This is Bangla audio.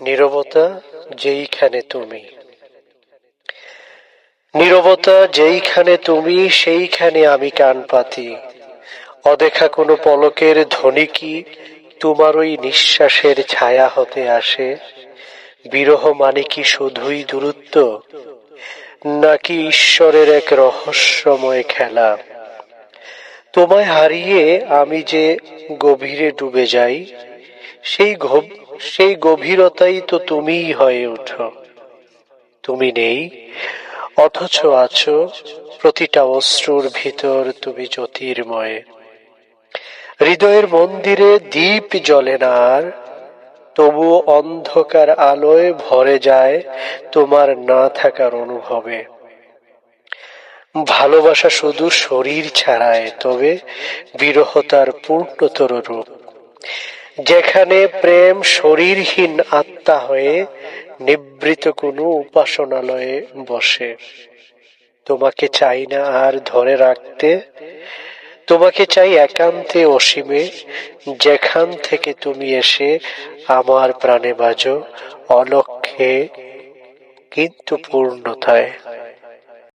নীরবতা যেইখানে তুমি। নীরবতা যেইখানে তুমি, সেইখানে আমি কান পাতি। অদেখা কোনো পলকের ধ্বনি কি তোমার ওই নিঃশ্বাসের ছায়া হতে আসে? বিরহ মানে কি শুধুই দূরত্ব? নাকি ঈশ্বরের এক রহস্যময় খেলা? তোমায় হারিয়ে আমি যে গভীরে ডুবে যাই, সেই সেই গভীরতাই তো তুমিই হয়ে ওঠো। তুমি নেই, অথচ আছো প্রতিটা অশ্রুর ভিতর তুমি জ্যোতির্ময়। হৃদয়ের মন্দিরে দীপ জ্বলে না আর, তবু অন্ধকার আলোয় ভরে যায় তোমার না থাকার অনুভবে। ভালোবাসা শুধু শরীর ছাড়ায়, তবে বিরহতার পূর্ণতর রূপ। যেখানে প্রেম শরীরহীন আত্মা হয়ে নিবৃত কোনো উপাসনালয়ে বসে। তোমাকে চাই না আর ধরে রাখতে। তোমাকে চাই একান্তে অসীমে। যেখান থেকে তুমি এসে আমার প্রাণে বাজো অলক্ষে কিন্তু পূর্ণতায়।